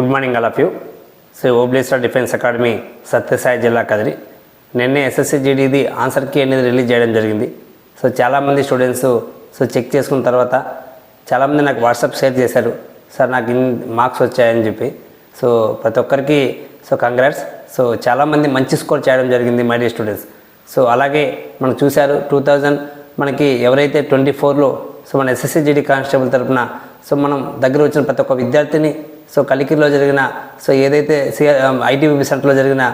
Good morning all of you. Sri Obleswara defence academy Sathya Sai Kadiri. నిన్నే SSC జీడీది answer key అనేది release చేయడం జరిగింది. So చాలామంది స్టూడెంట్స్ సో చెక్ చేసుకున్న తర్వాత చాలామంది నాకు వాట్సాప్ షేర్ చేశారు. సార్ నాకు ఇన్ మార్క్స్ వచ్చాయని చెప్పి. సో ప్రతి ఒక్కరికి సో కంగ్రాట్స్. సో చాలామంది మంచి స్కోర్ చేయడం జరిగింది మై డియర్ స్టూడెంట్స్. సో అలాగే మనం చూశారు టూ థౌజండ్ మనకి ఎవరైతే ట్వంటీ ఫోర్లో సో మన ఎస్ఎస్సి జీడీ కానిస్టేబుల్ తరపున సో మనం దగ్గర వచ్చిన ప్రతి ఒక్క విద్యార్థిని సో కలికిరిలో జరిగిన సో ఏదైతే సిఆర్ ఐటీబీపీ సెంటర్లో జరిగిన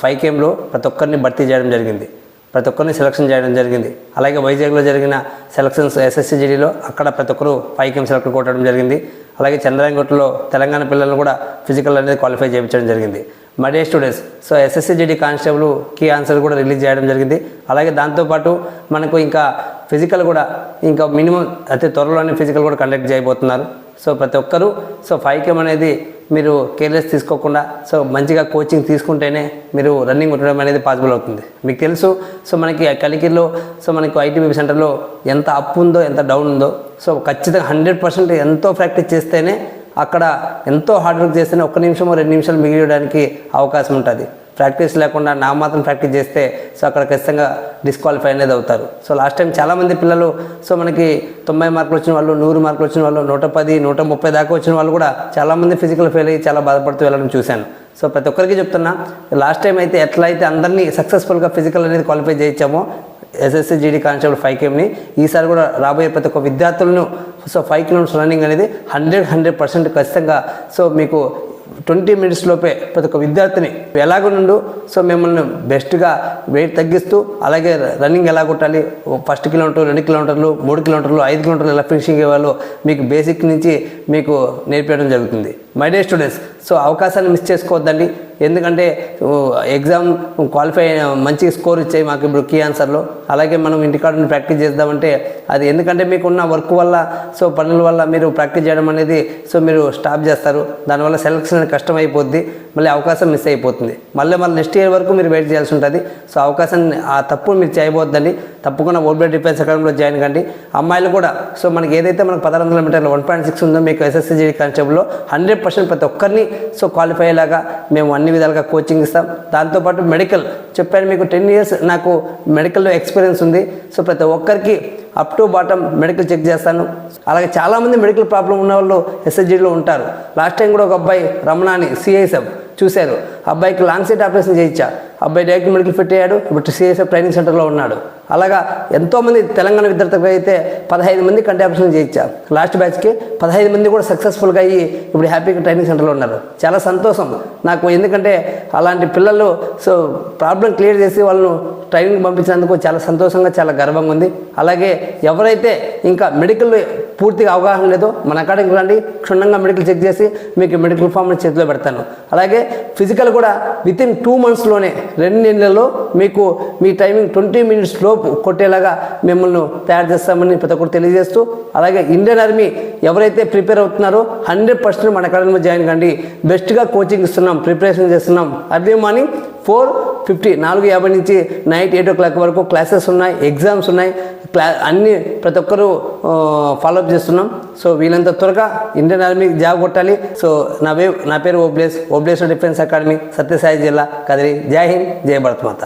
ఫైవ్ కేమ్లో ప్రతి ఒక్కరిని భర్తీ చేయడం జరిగింది. ప్రతి ఒక్కరిని సెలక్షన్ చేయడం జరిగింది. అలాగే వైజాగ్లో జరిగిన సెలక్షన్స్ ఎస్ఎస్సీ జీడీలో అక్కడ ప్రతి ఒక్కరు ఫైవ్ కేమ్ సెలెక్ట్ కొట్టడం జరిగింది. అలాగే చంద్రాయణగుట్టలో తెలంగాణ పిల్లలను కూడా ఫిజికల్ అనేది క్వాలిఫై చేయించడం జరిగింది. My day students so SSC GD constable key answer కూడా రిలీజ్ చేయడం జరిగింది. అలాగే దాంతోపాటు మనకు ఇంకా ఫిజికల్ కూడా ఇంకా మినిమం అతి త్వరలోనే ఫిజికల్ కూడా కండక్ట్ చేయబోతున్నారు. సో ప్రతి ఒక్కరూ సో ఫైవ్ కేమ్ అనేది మీరు కేర్లెస్ తీసుకోకుండా సో మంచిగా కోచింగ్ తీసుకుంటేనే మీరు రన్నింగ్ ఉండడం అనేది పాసిబుల్ అవుతుంది. మీకు తెలుసు సో మనకి కలికిలో సో మనకి ఐటీబీ సెంటర్లో ఎంత అప్ ఉందో ఎంత డౌన్ ఉందో సో ఖచ్చితంగా హండ్రెడ్ పర్సెంట్ ఎంతో ప్రాక్టీస్ చేస్తేనే అక్కడ ఎంతో హార్డ్ వర్క్ చేస్తేనే ఒక్క నిమిషం రెండు నిమిషాలు మిగిలియడానికి అవకాశం ఉంటుంది. ప్రాక్టీస్ లేకుండా నా మాత్రం ప్రాక్టీస్ చేస్తే సో అక్కడ ఖచ్చితంగా డిస్క్వాలిఫై అనేది అవుతారు. సో లాస్ట్ టైం చాలామంది పిల్లలు సో మనకి తొంభై మార్కులు వచ్చిన వాళ్ళు నూరు మార్కులు వచ్చిన వాళ్ళు నూట పది నూట ముప్పై దాకా వచ్చిన వాళ్ళు కూడా చాలామంది ఫిజికల్ ఫెయిల్ అయ్యి చాలా బాధపడుతూ వెళ్ళడం చూశాను. సో ప్రతి ఒక్కరికి చెప్తున్నా లాస్ట్ టైం అయితే ఎట్లా అయితే అందరినీ సక్సెస్ఫుల్గా ఫిజికల్ అనేది క్వాలిఫై చేయించామో ఎస్ఎస్సి జీడీ కానిస్టేబుల్ ఫైవ్ కేమ్ని ఈసారి కూడా రాబోయే ప్రతి ఒక్క విద్యార్థులను సో ఫైవ్ కిలోమీటర్స్ రన్నింగ్ అనేది హండ్రెడ్ హండ్రెడ్ పర్సెంట్ ఖచ్చితంగా సో మీకు ట్వంటీ మినిట్స్ లోపే ప్రతి ఒక్క విద్యార్థిని ఎలాగ నుండు సో మిమ్మల్ని బెస్ట్గా వెయిట్ తగ్గిస్తూ అలాగే రన్నింగ్ ఎలా కొట్టాలి? ఫస్ట్ కిలోమీటర్ రెండు కిలోమీటర్లు మూడు కిలోమీటర్లు ఐదు కిలోమీటర్లు ఎలా ఫినిషింగ్ ఇవ్వాలో మీకు బేసిక్ నుంచి మీకు నేర్పించడం జరుగుతుంది. మై డే స్టూడెంట్స్ సో అవకాశాన్ని మిస్ చేసుకోవద్దండి. ఎందుకంటే ఎగ్జామ్ క్వాలిఫై మంచి స్కోర్ ఇచ్చాయి మాకు ఇప్పుడు కీ ఆన్సర్లో. అలాగే మనం ఇంటికాడ ప్రాక్టీస్ చేద్దామంటే అది ఎందుకంటే మీకున్న వర్క్ వల్ల సో పనుల వల్ల మీరు ప్రాక్టీస్ చేయడం అనేది సో మీరు స్టాప్ చేస్తారు. దానివల్ల సెలక్షన్ అనేది కష్టం అయిపోద్ది మళ్ళీ అవకాశం మిస్ అయిపోతుంది. మళ్ళీ మళ్ళీ నెక్స్ట్ ఇయర్ వరకు మీరు వెయిట్ చేయాల్సి ఉంటుంది. సో అవకాశాన్ని ఆ తప్పు మీరు చేయబోద్దండి. తప్పకుండా ఓల్బెడ్ డిఫెన్స్ అకాడమీలో జాయిన్ కండి. అమ్మాయిలు కూడా సో మనకి ఏదైతే మనకు పదహారు వందల మీటర్లు వన్ పాయింట్ సిక్స్ ఉందో మీకు ఎస్ఎస్సీ కానిస్టేబుల్లో హండ్రెడ్ పర్సెంట్ ప్రతి ఒక్కరిని సో క్వాలిఫై అయ్యేలాగా మేము అన్ని విధాలుగా కోచింగ్ ఇస్తాం. దాంతోపాటు మెడికల్ చెప్పాను మీకు టెన్ ఇయర్స్ నాకు మెడికల్లో ఎక్స్పీరియన్స్ ఉంది. సో ప్రతి ఒక్కరికి up to bottom medical check చేస్తాను. అలాగే చాలామంది మెడికల్ ప్రాబ్లం ఉన్న వాళ్ళు ఎస్ఎస్జీలో ఉంటారు. లాస్ట్ టైం కూడా ఒక అబ్బాయి రమణాని సిఐఎస్ఎఫ్ చూశారు. అబ్బాయికి లాంగ్ సైట్ ఆపరేషన్ చేయించా. అబ్బాయి డైరెక్ట్ మెడికల్ ఫిట్ అయ్యాడు. ఇప్పుడు సిఎస్ఎఫ్ ట్రైనింగ్ సెంటర్లో ఉన్నాడు. అలాగా ఎంతోమంది తెలంగాణ విద్యార్థులకు అయితే పదహైదు మంది కంటి ఆపరేషన్ చేయించా. లాస్ట్ బ్యాచ్కి పదహైదు మంది కూడా సక్సెస్ఫుల్గా అయ్యి ఇప్పుడు హ్యాపీగా ట్రైనింగ్ సెంటర్లో ఉన్నారు. చాలా సంతోషం. నాకు ఎందుకంటే అలాంటి పిల్లలు సో ప్రాబ్లం క్లియర్ చేసి వాళ్ళను ట్రైనింగ్ పంపించినందుకు చాలా సంతోషంగా చాలా గర్వంగా ఉంది. అలాగే ఎవరైతే ఇంకా మెడికల్ పూర్తిగా అవగాహన లేదు. మన అకాడమీకి రండి క్షుణ్ణంగా మెడికల్ చెక్ చేసి మీకు మెడికల్ ఫామ్ని చేతిలో పెడతాను. అలాగే ఫిజికల్ కూడా విత్ ఇన్ టూ మంత్స్లోనే రెండు నెలల్లో మీకు మీ టైమింగ్ ట్వంటీ మినిట్స్ లోపు కొట్టేలాగా మిమ్మల్ని తయారు చేస్తామని ప్రతి ఒక్కరు తెలియజేస్తూ అలాగే ఇండియన్ ఆర్మీ ఎవరైతే ప్రిపేర్ అవుతున్నారో హండ్రెడ్ పర్సెంట్ మన అకాడమీ జాయిన్ కండి. బెస్ట్గా కోచింగ్ ఇస్తున్నాం ప్రిపరేషన్ చేస్తున్నాం. అర్లీ మార్నింగ్ ఫోర్ ఫిఫ్టీ నాలుగు యాభై నుంచి నైట్ ఎయిట్ ఓ క్లాక్ వరకు క్లాసెస్ ఉన్నాయి ఎగ్జామ్స్ ఉన్నాయి క్లా అన్నీ ప్రతి ఒక్కరూ ఫాలోఅప్ చేస్తున్నాం. సో వీళ్ళంత త్వరగా ఇండియన్ ఆర్మీ జాబ్ కొట్టాలి. సో నా పేరు నా పేరు ఓబ్లేస్ ఓబ్లేస్ డిఫెన్స్ అకాడమీ సత్యసాయి జిల్లా కదిరి. జై హింద్ జై భారత్ మాత.